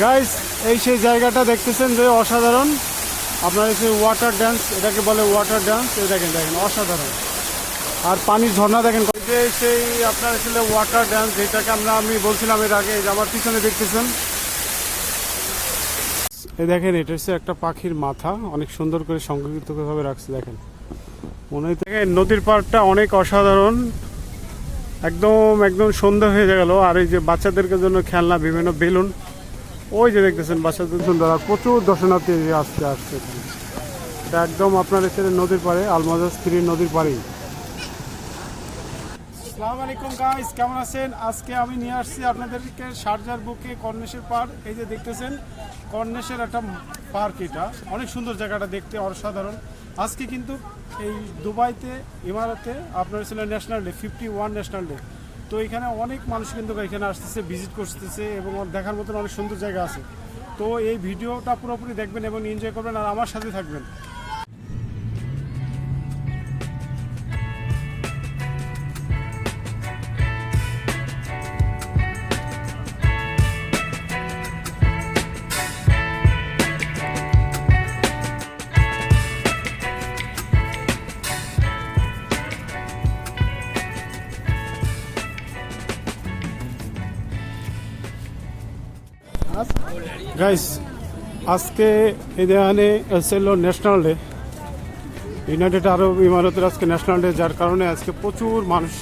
Guys এই সেই জায়গাটা দেখতেছেন যে অসাধারণ। আপনার এই ওয়াটার ড্যান্স এটাকে বলে ওয়াটার ড্যান্স এই দেখেন দেখেন, অসাধারণ। আর পানির ঝর্ণা দেখেন যে সেই আপনার আসলে ওয়াটার ড্যান্স যেটাকে আমরা, আমি বলছিলাম এর আগে আমার পিছনে দেখতেছেন। এই দেখেন, এটা হচ্ছে একটা পাখির মাথা, অনেক সুন্দর করে সংরক্ষিতভাবে রাখছে, দেখেন। মনে দেখেন, নদীর পাড়টা অনেক অসাধারণ। একদম একদম সন্ধ্যা হয়ে গেল, আর এই যে বাচ্চাদেরকে জন্য খেলনা, বিভিন্ন বেলুন। ওই যে দেখতেছেন বাচ্চাদের সুন্দর প্রচুর দর্শনার্থী আসতে আসছে। একদম আপনার এখানে নদীর পাড়ে আলমাজাজ থ্রি নদীর পাড়েই। আসসালামু আলাইকুম গাইস কেমন আছেন? আজকে আমি নিয়ে আসছি আপনাদেরকে শারজার বুকে কর্নেশের পার্ক এই যে দেখতেছেন কর্নেশের একটা পার্ক এটা। অনেক সুন্দর জায়গাটা দেখতে, অসাধারণ। আজকে কিন্তু এই দুবাইতে, ইমারাতে আপনার ছিল national day fifty one national day তো এখানে অনেক মানুষ কিন্তু এখানে আসতেছে ভিজিট করতেছে এবং দেখার মতন অনেক সুন্দর জায়গা আছে। তো এই ভিডিওটা পুরোপুরি দেখবেন এবং এনজয় করবেন আর আমার সাথে থাকবেন। গাইস আজকে এই দেহানে ন্যাশনাল ডে ইউনাইটেড আরব ইমারতের আজকে ন্যাশনাল ডে যার কারণে আজকে প্রচুর মানুষ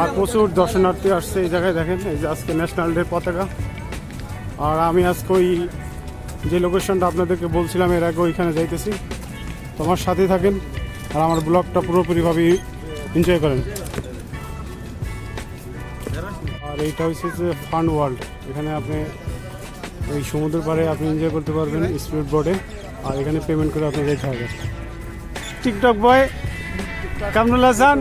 আর প্রচুর দর্শনার্থী আসছে এই জায়গায় দেখেন, এই যে আজকে ন্যাশনাল ডে পতাকা। আর আমি আজকে ওই যে লোকেশনটা আপনাদেরকে বলছিলাম এর আগে ওইখানে যাইতেছি। তোমার সাথে থাকেন আর আমার ব্লগটা পুরোপুরিভাবে এনজয় করেন। আর এইটা হচ্ছে যে ফান ওয়ার্ল্ড এখানে আপনি ওই সমুদ্র পাড়ে আপনি এনজয় করতে পারবেন স্পিড বোর্ডে আর এখানে পেমেন্ট করে আপনি যেতে হবে। TikTok boy Kamrul Hasan.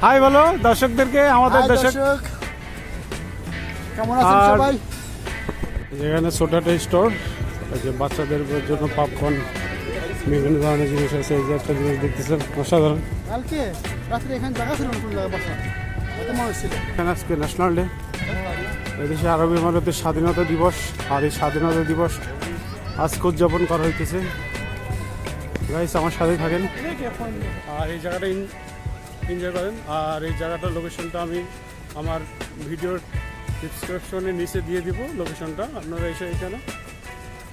Hi বলো দর্শকদেরকে আমাদের দর্শক। দর্শক। কেমন আছেন আর- সবাই? এখানে ছোটাটা স্টোর যে বাচ্চাদের জন্য পপকর্ন বিভিন্ন ধরনের জিনিস আছে এই যে একটা জিনিস দেখতেছেন অসাধারণ। কালকে রাত্রে এখানে জায়গা ছিল নতুন জায়গা বসা। এখানে আজকে ন্যাশনাল ডে এদেশে আরব ইমারতের স্বাধীনতা দিবস আর এই স্বাধীনতা দিবস আজকে উদযাপন করা হইতেছে। গাইস আমার সাথে থাকেন। আর এই জায়গাটা এনজয় করেন। আর এই জায়গাটার লোকেশনটা আমি আমার ভিডিওর ডিসক্রিপশনে নিচে দিয়ে দিব লোকেশনটা আপনারা এসে এখানে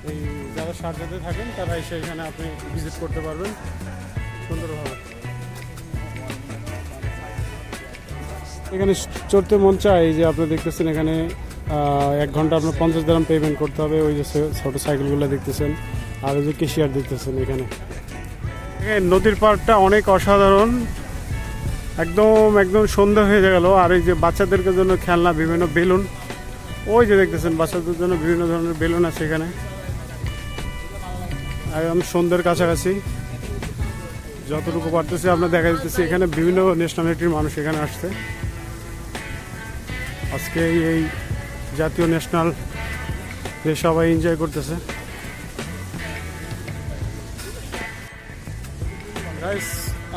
এই যারা সারজাতে থাকেন, তারা এসে এখানে আপনি ভিজিট করতে পারবেন সুন্দরভাবে। এখানে চড়তে মন চায় যে আপনি দেখতেছেন এখানে এক ঘণ্টা আপনার পঞ্চাশ দাম পেমেন্ট করতে হবে, ওই যে ছোট সাইকেলগুলো দেখতেছেন, আর ওই যে কেশিয়ার দেখতেছেন এখানে। নদীর পাড়টা অনেক অসাধারণ। একদম একদম সন্ধ্যা হয়ে গেল, আর এই যে বাচ্চাদেরকে জন্য খেলনা, বিভিন্ন বেলুন, ওই যে দেখতেছেন, বাচ্চাদের জন্য বিভিন্ন ধরনের বেলুন আছে এখানে। একদম সন্ধ্যের কাছাকাছি, যতটুকু পারতেছি আপনার দেখা যাচ্ছে এখানে বিভিন্ন ন্যাশনালিটির মানুষ এখানে আসছে। আজকে এই- জাতীয় ন্যাশনাল সবাই এনজয় করতেছে।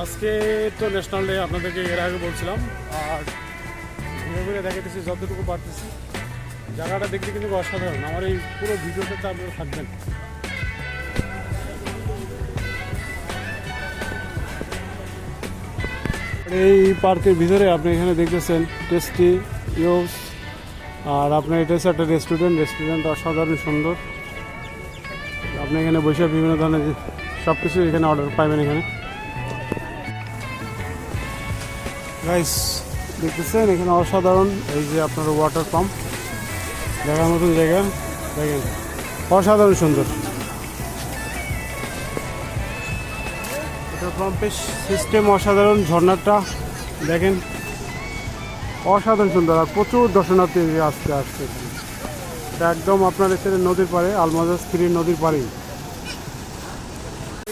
আজকে তো ন্যাশনাল ডে আপনাদেরকে এর আগে বলছিলাম। আর ঘুরে ঘুরে দেখাতেছি যতটুকু পারতেছি। জায়গাটা দেখতে কিন্তু অসাধারণ। আমার এই পুরো ভিডিওটাতে আপনারা থাকবেন। এই পার্কের ভিতরে আপনি এখানে দেখতেছেন টেস্টি ইউস আর আপনার এটা হচ্ছে একটা রেস্টুরেন্ট রেস্টুরেন্ট অসাধারণ সুন্দর। আপনি এখানে বসে বিভিন্ন ধরনের সব কিছু এখানে অর্ডার পাবেন এখানে। গাইস দেখতেছেন এখানে অসাধারণ, এই যে আপনার ওয়াটার পাম্প দেখার মতন জায়গা, দেখেন। অসাধারণ সুন্দর। এটা পাম্পের সিস্টেম অসাধারণ, ঝর্ণাটা, দেখেন। অসাধারণ সুন্দর, আর প্রচুর দর্শনার্থী আসতে আসছে। একদম আপনার এখানে নদীর পাড়ে আলমাজাজ থ্রি নদীর পাড়েই।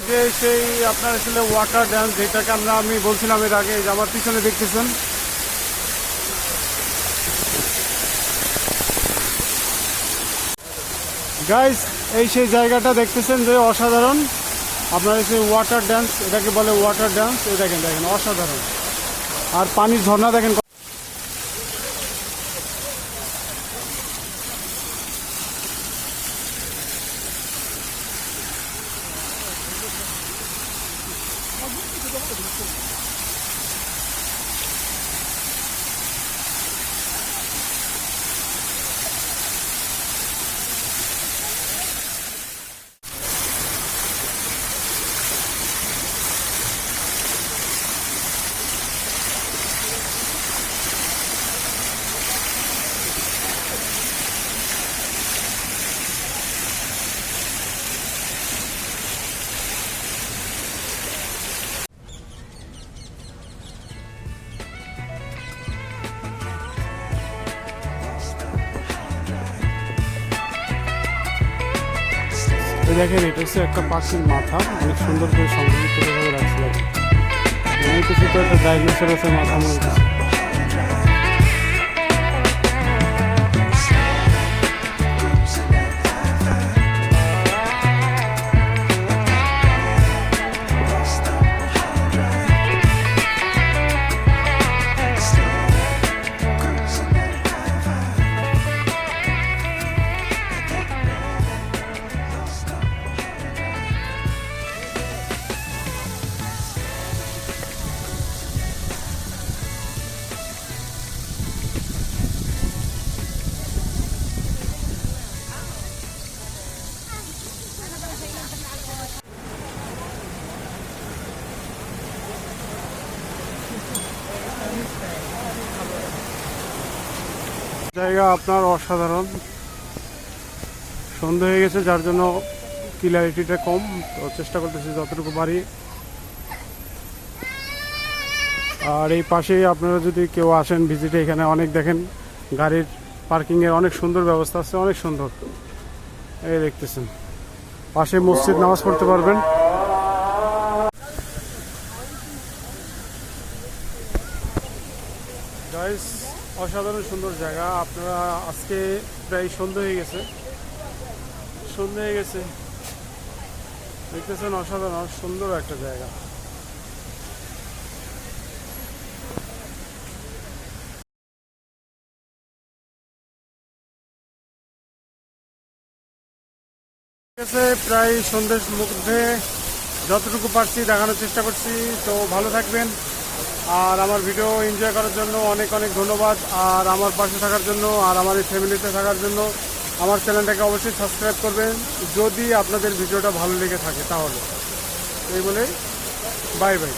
যে সেই আপনার আসলে ওয়াটার ড্যান্স যেটাকে আমরা, আমি বলছিলাম এর আগে আমার পিছনে দেখতেছেন। গাইস এই সেই জায়গাটা দেখতেছেন যে অসাধারণ। আপনার এই ওয়াটার ড্যান্স এটাকে বলে ওয়াটার ড্যান্স এই দেখেন দেখেন, অসাধারণ। আর পানির ঝর্ণা দেখেন দেখেন এটা হচ্ছে একটা পাখির মাথা। অনেক সুন্দর করে সংরক্ষিত করে রাখছে দেখেন কিছু তো একটা ডাইনোসরাসের মাথা মনে জায়গা আপনার অসাধারণ। সন্ধে হয়ে গেছে, যার জন্য ক্লিয়ারিটিটা কম। তো চেষ্টা করতেছি যতটুকু পারি। আর এই পাশেই আপনারা যদি কেউ আসেন ভিজিটে এখানে অনেক দেখেন, গাড়ির পার্কিংয়ের অনেক সুন্দর ব্যবস্থা আছে, অনেক সুন্দর। এই দেখতেছেন। পাশে মসজিদ নামাজ পড়তে পারবেন। গাইস অসাধারণ সুন্দর জায়গা। আপনারা আজকে প্রায় সন্ধ্যা হয়ে গেছে। সন্ধ্যা হয়ে গেছে। দেখতেছেন অসাধারণ, সুন্দর একটা জায়গা। প্রায় সন্ধ্যের মধ্যে যতটুকু পারছি দেখানোর চেষ্টা করছি। তো ভালো থাকবেন। আর আমার ভিডিও এনজয় করার জন্য অনেক অনেক ধন্যবাদ। আর আমার পাশে থাকার জন্য, আর আমার এই ফ্যামিলিতে থাকার জন্য আমার চ্যানেলটাকে অবশ্যই সাবস্ক্রাইব করবেন। যদি আপনাদের ভিডিওটা ভালো লেগে থাকে তাহলে। এই বলে বাই বাই